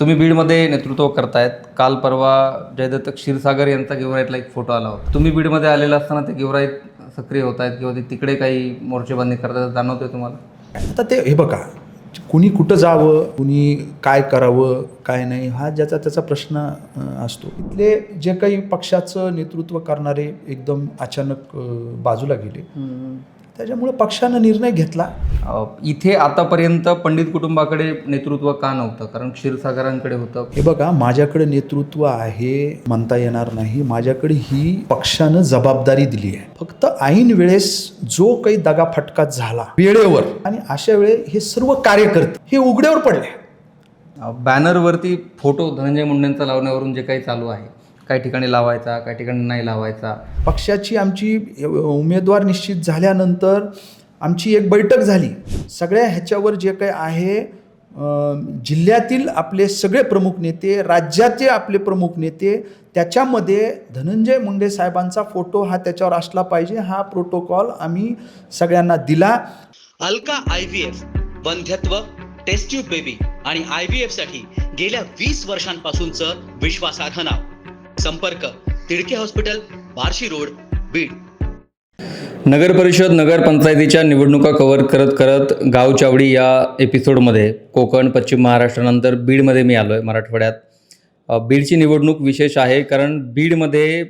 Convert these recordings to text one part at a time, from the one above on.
तुम्ही बीडमध्ये नेतृत्व करतायत. काल परवा जयदत्त क्षीरसागर यांचा गेवराईतला एक फोटो आला होता. तुम्ही बीडमध्ये आलेला असताना ते गेवराईत सक्रिय होत आहेत किंवा ते तिकडे काही मोर्चेबंदी करतात जाणवते तुम्हाला? आता ते हे बघा कुणी कुठं जावं कुणी काय करावं काय नाही हा ज्याचा त्याचा प्रश्न असतो. इथले जे काही पक्षाचं नेतृत्व करणारे एकदम अचानक बाजूला गेले. त्याच्यामुळे पक्षानं निर्णय घेतला. इथे आतापर्यंत पंडित कुटुंबाकडे नेतृत्व का नव्हतं? कारण क्षीरसागरांकडे होतं. हे बघा माझ्याकडे नेतृत्व आहे म्हणता येणार नाही. माझ्याकडे ही पक्षानं जबाबदारी दिली आहे. फक्त ऐन वेळेस जो काही दगाफटका झाला वेळेवर. आणि अशा वेळे हे सर्व कार्यकर्ते हे उघड्यावर पडले. बॅनरवरती फोटो धनंजय मुंडेंचा लावण्यावरून जे काही चालू आहे काही ठिकाणी लावायचा काही ठिकाणी नाही लावायचा. पक्षाची आमची उमेदवार निश्चित झाल्यानंतर आमची एक बैठक झाली. सगळ्या ह्याच्यावर जे काही आहे जिल्ह्यातील आपले सगळे प्रमुख नेते राज्याचे आपले प्रमुख नेते त्याच्यामध्ये धनंजय मुंडे साहेबांचा फोटो हा त्याच्यावर असला पाहिजे. हा प्रोटोकॉल आम्ही सगळ्यांना दिला. अल्का आय व्ही एफ वंध्यत्व टेस्ट ट्यूब बेबी आणि आय व्ही एफसाठी गेल्या वीस वर्षांपासूनचं विश्वासार्ह नाव. संपर्क तिडके हॉस्पिटल बार्शी रोड बीड. नगर परिषद नगरपंचायतीच्या निवडणुका कव्हर करत करत गावचावडी या एपिसोडमध्ये कोकण पश्चिम महाराष्ट्रानंतर बीडमध्ये मी आलो आहे मराठवाड्यात बीडची निवडणूक विशेष आहे कारण बीडमध्ये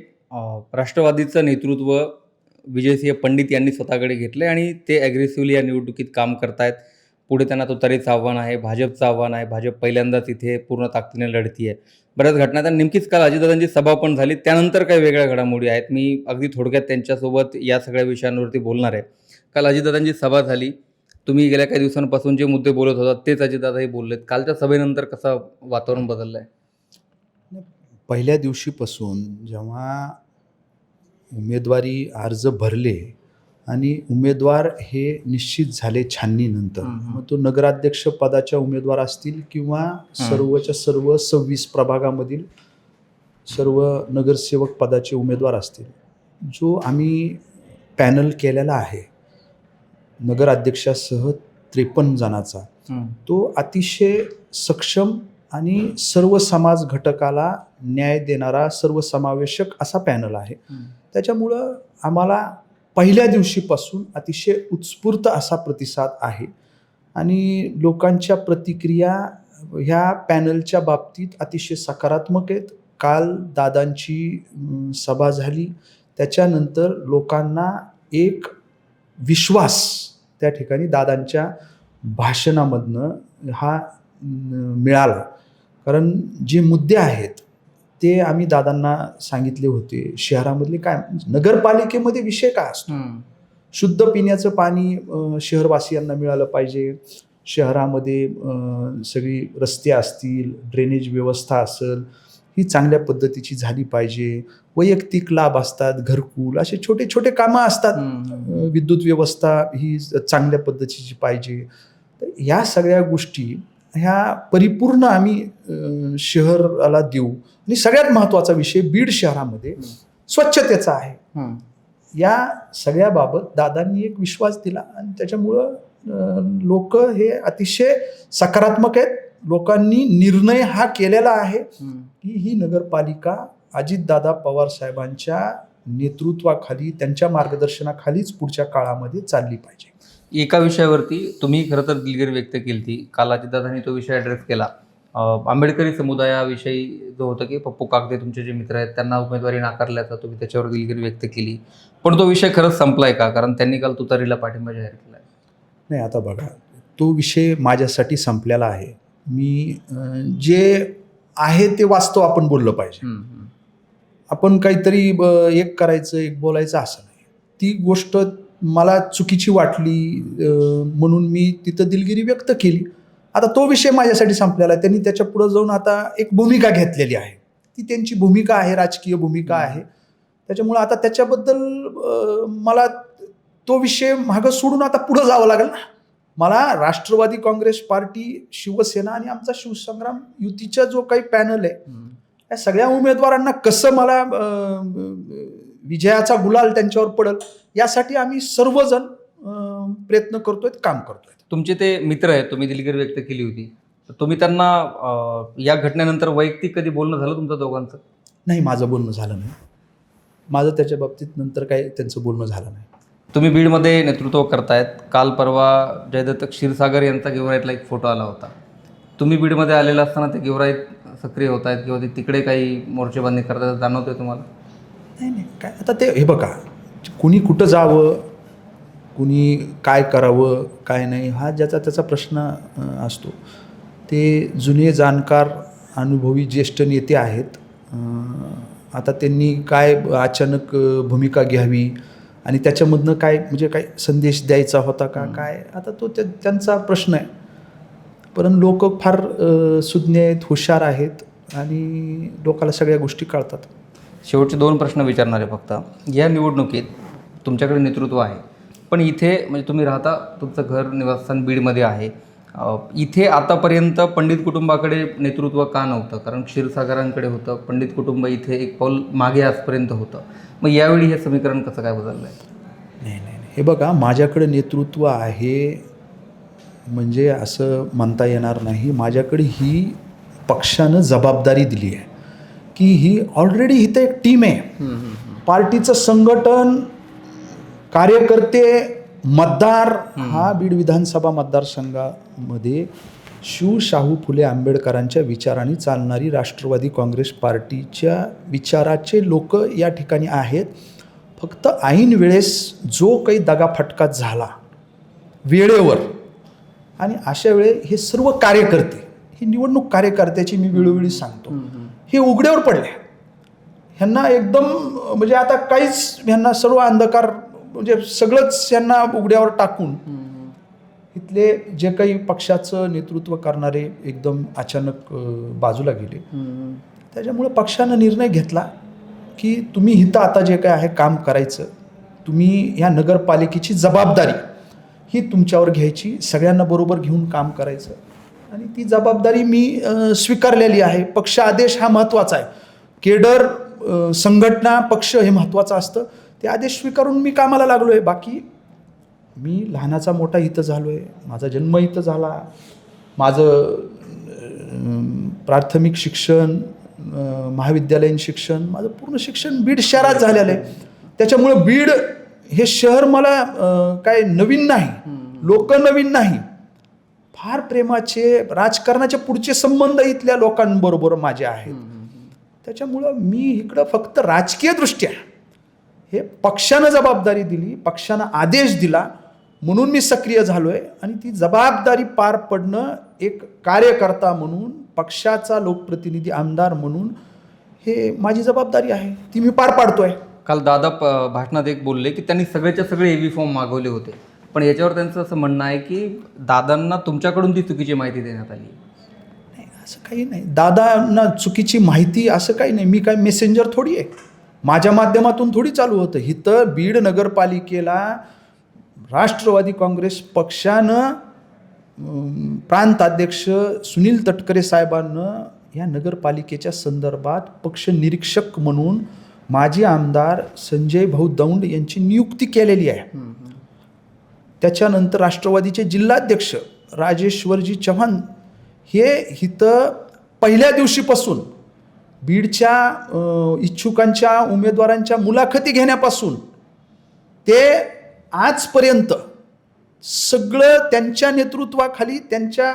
राष्ट्रवादीचं नेतृत्व विजयसिंह पंडित यांनी स्वतःकडे घेतले आणि ते ॲग्रेसिव्हली या निवडणुकीत काम करतायत. पुढे त्यांना तुतारीचं आव्हान आहे भाजपचं आव्हान आहे भाजप पहिल्यांदाच इथे पूर्ण ताकदीने लढती आहे बऱ्याच घटना तर नेमकीच काल अजितदादांची सभा पण झाली त्यानंतर काही वेगळ्या घडामोडी आहेत. मी अगदी थोडक्यात त्यांच्यासोबत या सगळ्या विषयांवरती बोलणार आहे. काल अजितदादांची सभा झाली. तुम्ही गेल्या काही दिवसांपासून जे मुद्दे बोलत होता तेच अजितदादाही बोललेत. कालच्या सभेनंतर कसं वातावरण बदललं आहे पहिल्या दिवशीपासून जेव्हा उमेदवारी अर्ज भरले आणि उमेदवार हे निश्चित झाले छाननीनंतर. मग तो नगराध्यक्ष पदाच्या उमेदवार असतील किंवा सर्वच्या सर्व सव्वीस प्रभागामधील सर्व नगरसेवक पदाचे उमेदवार असतील. जो आम्ही पॅनल केलेला आहे नगराध्यक्षासह त्रेपन्न जणाचा तो अतिशय सक्षम आणि सर्व समाज घटकाला न्याय देणारा सर्वसमावेशक असा पॅनल आहे. त्याच्यामुळं आम्हाला पहिल्या दिवशीपासून अतिशय उत्स्फूर्त असा प्रतिसाद आहे. आणि लोकांच्या प्रतिक्रिया ह्या पॅनलच्या बाबतीत अतिशय सकारात्मक आहेत. काल दादांची सभा झाली. त्याच्यानंतर लोकांना एक विश्वास त्या ठिकाणी दादांच्या भाषणामधनं हा मिळाला. कारण जे मुद्दे आहेत ते आम्ही दादांना सांगितले होते शहरामधले काय नगरपालिकेमध्ये विषय काय असतो? शुद्ध पिण्याचं पाणी शहरवासियांना मिळालं पाहिजे. शहरामध्ये सगळी रस्ते असतील ड्रेनेज व्यवस्था असेल ही चांगल्या पद्धतीची झाली पाहिजे. वैयक्तिक लाभ असतात घरकुल असे छोटे छोटे कामं असतात. विद्युत व्यवस्था ही चांगल्या पद्धतीची पाहिजे. तर ह्या सगळ्या गोष्टी ह्या परिपूर्ण आम्ही शहराला देऊ. आणि सगळ्यात महत्त्वाचा विषय बीड शहरामध्ये. स्वच्छतेचा आहे. या सगळ्याबाबत दादांनी एक विश्वास दिला आणि त्याच्यामुळं लोक हे अतिशय सकारात्मक आहेत. लोकांनी निर्णय हा केलेला आहे की ही नगरपालिका अजितदादा पवार साहेबांच्या नेतृत्वाखाली त्यांच्या मार्गदर्शनाखालीच पुढच्या काळामध्ये चालली पाहिजे. एका विषयावरती तुम्ही खरं तर दिलगिरी व्यक्त केली ती काल अजितदादांनी तो विषय ॲड्रेस केला. आंबेडकरी समुदायाविषयी जो होतं की पप्पू कागदे तुमचे जे मित्र आहेत त्यांना उमेदवारी नाकारल्याचा तुम्ही त्याच्यावर दिलगिरी व्यक्त केली. पण तो विषय खरंच संपलाय का? कारण त्यांनी काल तुतारीला पाठिंबा जाहीर केला नाही आता बघा. तो विषय माझ्यासाठी संपलेला आहे. मी जे आहे ते वास्तव आपण बोललं पाहिजे. आपण काहीतरी एक करायचं एक बोलायचं असं नाही. ती गोष्ट मला चुकीची वाटली म्हणून मी तिथं दिलगिरी व्यक्त केली. आता तो विषय माझ्यासाठी संपलेला आहे. त्यांनी त्याच्या पुढं जाऊन आता एक भूमिका घेतलेली आहे. ती त्यांची भूमिका आहे राजकीय भूमिका आहे. त्याच्यामुळं आता त्याच्याबद्दल मला तो विषय मागं सोडून आता पुढं जावं लागेल ना. मला राष्ट्रवादी काँग्रेस पार्टी शिवसेना आणि आमचा शिवसंग्राम युतीचा जो काही पॅनल आहे या सगळ्या उमेदवारांना कसं मला विजयाचा गुलाल त्यांच्यावर पडल यासाठी आम्ही सर्वजण प्रयत्न करतोय काम करतोय. तुमचे ते मित्र आहेत तुम्ही दिलगिरी व्यक्त केली होती. तुम्ही त्यांना अ, या घटनेनंतर वैयक्तिक कधी बोलणं झालं तुमचं दोघांचं? नाही माझं बोलणं झालं नाही. माझं त्याच्या बाबतीत नंतर काही त्यांचं बोलणं झालं नाही. तुम्ही बीडमध्ये नेतृत्व करतायत. काल परवा जयदत्त क्षीरसागर यांचा गेवराईतला एक फोटो आला होता. तुम्ही बीडमध्ये आलेला असताना ते गेवराईत सक्रिय होत आहेत किंवा ते तिकडे काही मोर्चेबंदी करतात जाणवतोय तुम्हाला? नाही नाही काय आता ते हे बघा कुणी कुठं जावं कुणी काय करावं काय नाही हा ज्याचा त्याचा प्रश्न असतो. ते जुने जाणकार अनुभवी ज्येष्ठ नेते आहेत. आता त्यांनी काय अचानक भूमिका घ्यावी आणि त्याच्यामधनं काय म्हणजे काय संदेश द्यायचा होता का काय आता तो त्या त्यांचा प्रश्न आहे. पण लोक फार सुज्ञ आहेत हुशार आहेत आणि लोकाला सगळ्या गोष्टी कळतात. शेवटचे दोन प्रश्न विचारणार फक्त. या निवडणुकीत तुमच्याकडे नेतृत्व आहे. पण इथे म्हणजे तुम्ही राहता तुमचं घर निवासस्थान बीडमध्ये आहे. इथे आतापर्यंत पंडित कुटुंबाकडे नेतृत्व का नव्हतं? कारण क्षीरसागरांकडे होतं पंडित कुटुंब इथे एक पाऊल मागे आजपर्यंत होतं. मग यावेळी हे समीकरण कसं काय बदललं आहे नाही नाही नाही. हे बघा माझ्याकडे नेतृत्व आहे म्हणजे असं म्हणता येणार नाही. माझ्याकडे ही पक्षानं जबाबदारी दिली आहे. की ही ऑलरेडी इथं एक टीम आहे. पार्टीचं संघटन कार्यकर्ते मतदार हा बीड विधानसभा मतदारसंघामध्ये शिव शाहू फुले आंबेडकरांच्या विचारांनी चालणारी राष्ट्रवादी काँग्रेस पार्टीच्या विचाराचे लोक या ठिकाणी आहेत. फक्त ऐन वेळेस जो काही दगाफटका झाला वेळेवर आणि अशा वेळे हे सर्व कार्यकर्ते ही निवडणूक कार्यकर्त्याची मी वेळोवेळी सांगतो हे उघड्यावर पडले. ह्यांना एकदम म्हणजे आता काहीच ह्यांना सर्व अंधकार म्हणजे सगळंच ह्यांना उघड्यावर टाकून इथले जे काही पक्षाचं नेतृत्व करणारे एकदम अचानक बाजूला गेले. त्याच्यामुळे पक्षानं निर्णय घेतला की तुम्ही इथं आता जे काय आहे काम करायचं तुम्ही ह्या नगरपालिकेची जबाबदारी ही तुमच्यावर घ्यायची सगळ्यांना बरोबर घेऊन काम करायचं. आणि ती जबाबदारी मी स्वीकारलेली आहे. पक्ष आदेश हा महत्त्वाचा आहे. केडर संघटना पक्ष हे महत्त्वाचं असतं. ते आदेश स्वीकारून मी कामाला लागलो आहे बाकी मी लहानाचा मोठा इथं झालो आहे माझा जन्म इथं झाला. माझं प्राथमिक शिक्षण महाविद्यालयीन शिक्षण माझं पूर्ण शिक्षण बीड शहरात झालेलं आहे. त्याच्यामुळं बीड हे शहर मला काय नवीन नाही. लोक नवीन नाही. फार प्रेमाचे राजकारणाचे पुढचे संबंध इथल्या लोकांबरोबर माझे आहेत. त्याच्यामुळं मी इकडं फक्त राजकीय दृष्ट्या हे पक्षानं जबाबदारी दिली पक्षानं आदेश दिला म्हणून मी सक्रिय झालो आहे आणि ती जबाबदारी पार पडणं एक कार्यकर्ता म्हणून पक्षाचा लोकप्रतिनिधी आमदार म्हणून हे माझी जबाबदारी आहे. ती मी पार पाडतोय. काल दादा प- भाषणात एक बोलले की त्यांनी सगळेच्या सगळे एव्ही फॉर्म मागवले होते. पण याच्यावर त्यांचं असं म्हणणं आहे की दादांना तुमच्याकडून ती चुकीची माहिती देण्यात आली. नाही असं काही नाही. दादांना चुकीची माहिती असं काही नाही. मी काय मेसेंजर थोडी आहे. माझ्या माध्यमातून थोडी चालू होतं. इथं बीड नगरपालिकेला राष्ट्रवादी काँग्रेस पक्षानं प्रांताध्यक्ष सुनील तटकरे साहेबांनं या नगरपालिकेच्या संदर्भात पक्ष निरीक्षक म्हणून माजी आमदार संजय भाऊ दौंड यांची नियुक्ती केलेली आहे. त्याच्यानंतर राष्ट्रवादीचे जिल्हाध्यक्ष राजेश्वरजी चव्हाण हे इथं पहिल्या दिवशीपासून बीडच्या इच्छुकांच्या उमेदवारांच्या मुलाखती घेण्यापासून ते आजपर्यंत सगळं त्यांच्या नेतृत्वाखाली त्यांच्या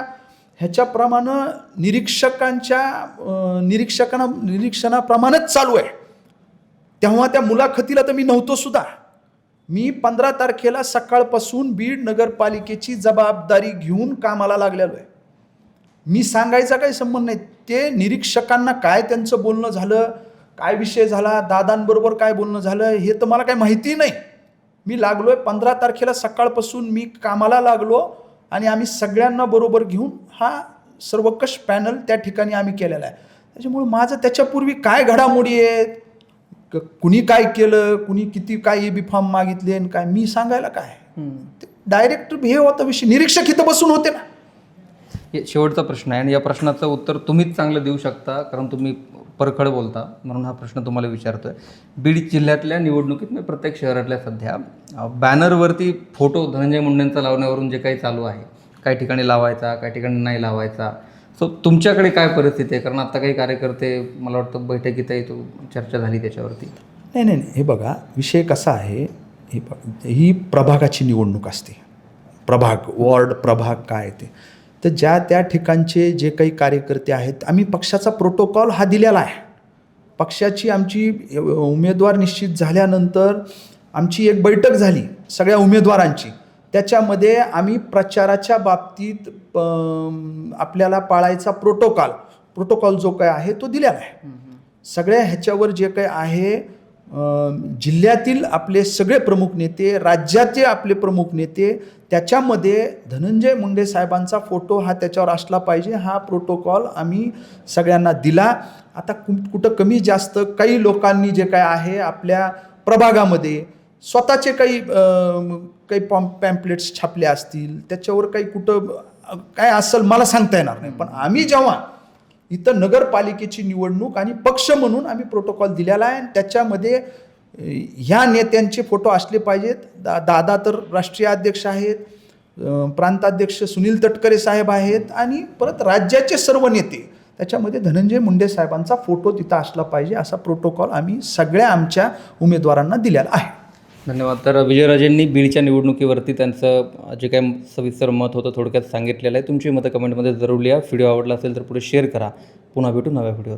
ह्याच्याप्रमाणे निरीक्षकांच्या निरीक्षकांना निरीक्षणाप्रमाणेच चालू आहे. तेव्हा त्या मुलाखतीला तर मी नव्हतो सुद्धा. मी पंधरा तारखेला सकाळपासून बीड नगरपालिकेची जबाबदारी घेऊन कामाला लागलेलो आहे. मी सांगायचा काही संबंध नाही. ते निरीक्षकांना काय त्यांचं बोलणं झालं काय विषय झाला दादांबरोबर काय बोलणं झालं हे तर मला काही माहिती नाही. मी लागलो आहे पंधरा तारखेला सकाळपासून मी कामाला लागलो आणि आम्ही सगळ्यांना बरोबर घेऊन हा सर्वकष पॅनल त्या ठिकाणी आम्ही केलेला आहे. त्याच्यामुळे माझं त्याच्यापूर्वी काय घडामोडी आहेत कुणी काय केलं कुणी किती काय ए बी फॉर्म मागितले आणि काय मी सांगायला काय? डायरेक्ट हे होतं विषय. निरीक्षक इथं बसून होते ना. शेवटचा प्रश्न आहे. आणि या प्रश्नाचं उत्तर तुम्हीच चांगलं देऊ शकता कारण तुम्ही परखड बोलता म्हणून हा प्रश्न तुम्हाला विचारतो आहे बीड जिल्ह्यातल्या निवडणुकीत म्हणजे प्रत्येक शहरातल्या सध्या बॅनरवरती फोटो धनंजय मुंडेंचा लावण्यावरून जे काही चालू आहे काही ठिकाणी लावायचा काही ठिकाणी नाही लावायचा. सो तुमच्याकडे काय परिस्थिती आहे? कारण आता काही कार्यकर्ते मला वाटतं बैठकीतही तो चर्चा झाली त्याच्यावरती. नाही नाही नाही. हे बघा विषय कसा आहे हे ही प्रभागाची निवडणूक असते. प्रभाग वॉर्ड प्रभाग काय ते. तर ज्या त्या ठिकाणचे जे काही कार्यकर्ते आहेत आम्ही पक्षाचा प्रोटोकॉल हा दिलेला आहे. पक्षाची आमची उमेदवार निश्चित झाल्यानंतर आमची एक बैठक झाली सगळ्या उमेदवारांची. त्याच्यामध्ये आम्ही प्रचाराच्या बाबतीत आपल्याला पाळायचा प्रोटोकॉल प्रोटोकॉल जो काय आहे तो दिलेला आहे. सगळ्या ह्याच्यावर जे काही आहे जिल्ह्यातील आपले सगळे प्रमुख नेते राज्याचे आपले प्रमुख नेते त्याच्यामध्ये धनंजय मुंडे साहेबांचा फोटो हा त्याच्यावर असला पाहिजे. हा प्रोटोकॉल आम्ही सगळ्यांना दिला. आता कु कुठं कमी जास्त काही लोकांनी जे काय आहे आपल्या प्रभागामध्ये स्वतःचे काही काही पॉम पॅम्पलेट्स छापले असतील त्याच्यावर काही कुठं काय असेल मला सांगता येणार नाही. पण आम्ही जेव्हा इथं नगरपालिकेची निवडणूक आणि पक्ष म्हणून आम्ही प्रोटोकॉल दिलेला आहे. आणि त्याच्यामध्ये ह्या नेत्यांचे फोटो असले पाहिजेत. दा दादा तर राष्ट्रीय अध्यक्ष आहेत. प्रांताध्यक्ष सुनील तटकरे साहेब आहेत. आणि परत राज्याचे सर्व नेते. त्याच्यामध्ये धनंजय मुंडे साहेबांचा फोटो तिथं असला पाहिजे असा प्रोटोकॉल आम्ही सगळ्या आमच्या उमेदवारांना दिलेला आहे. धन्यवाद. तर विजयराजेंनी बीडच्या निवडणुकीवरती त्यांचं जे काही सविस्तर मत होतं थोडक्यात सांगितलेलं आहे. तुमची मतं कमेंटमध्ये जरूर लिहा. व्हिडिओ आवडला असेल तर पुढे शेअर करा. पुन्हा भेटू नव्या व्हिडिओ